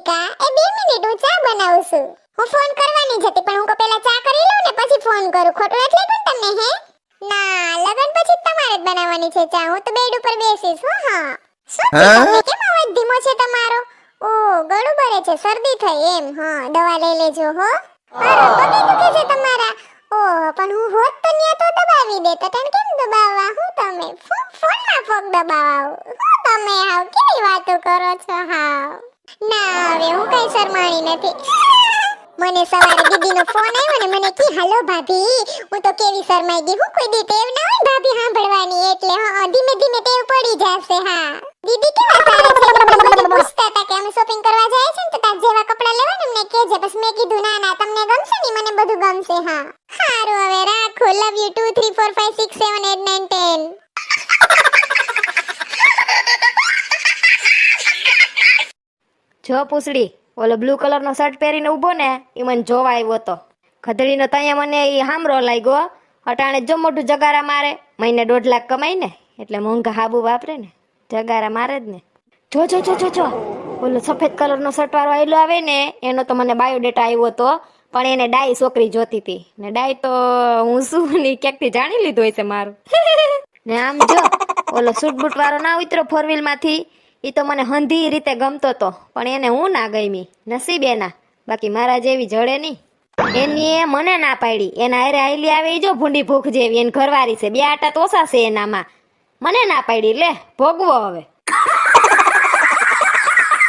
દીપિકા એ બે મિનિટ હું ચા બનાવું છું. હું ફોન કરવાની જ હતી પણ હું પહેલા ચા કરી લઉં ને પછી ફોન કરું. ખોટું નથી લાગ્યું તમને હે? ના લગન પછી તમારે જ બનાવવાની છે ચા. હું તો બેડ ઉપર બેસીશ હો હા. શું કેમ અવાજ ધીમો છે તમારો? ઓ ગળું બળે છે શરદી થઈ એમ હા. દવા લઈ લેજો હો. મારો પગે દુખે છે તમારા. ઓહ પણ હું હોત તો ન્યા તો દબાવી દે તને કેમ દબાવવા? હું તમે? ફોન ફોનમાં ફોક દબાવો હું તમે આવ કેવી વાતો કરો છો? હવે હું કઈ શરમાણી નથી. મને સવારે દીદીનો ફોન આવ્યો ને મને કી, હાલો ભાભી, હું તો કેવી શરમાઈ ગઈ. હું કોઈ દી ટેવ હોય ભાભી સાંભળવાની? એટલે હા ધીમે ધીમે ટેવ પડી જશે, હા. દીદી કેવા સારા છે? મને પૂછતા હતા કે, અમે શોપિંગ કરવા જાય છે ને તો તાર જેવા કપડા લેવા ને? અમને કહેજે, બસ મેં કીધું, ના ના, તમને ગમશે ને? મને બધું ગમશે, હા. સારું હવે રાખો. લવ યુ 2 3 4 5 6 7 8 9 10 જો પૂછડી, ઓલો બ્લુ કલરનો શર્ટ પહેરીને ઊભો ને એ મને જોવા આવ્યો હતો ખધડીનો તઅહીંયા મને એ હામરો લાગ્યો. અટાણે જો મોટું જગારા મારે, મહિને દોઢ લાખ કમાય ને, એટલે મોંઘા હાબુ વાપરે ને, જગારા મારે જ ને. જો જો જો જો જો, ઓલો સફેદ કલરનો શર્ટ વાળો આવેલો આવે ને, એનો તો મને બાયોડેટા આવ્યો હતો પણ એને ડાય છોકરી જોતી હતી. ને ડાય તો હું શું, ની ક્યાંકથી જાણી લીધું છે મારું. ને આમ જો, ઓલો સૂટ બૂટ વાળો ના ઉતરો ફોર વ્હીલમાંથી એ તો મને હંધી રીતે ગમતો તો, પણ એને હું ના ગમી? નસીબ એના બાકી મારા જેવી જડે નહીં. એની એ મને ના પાડી. એના અરે આયલી આવે જો ભૂંડી ભૂખ જેવી. એને ઘરવારી છે. બે આટા તોસા છે એનામાં. મને ના પાડી લે, ભોગવો હવે.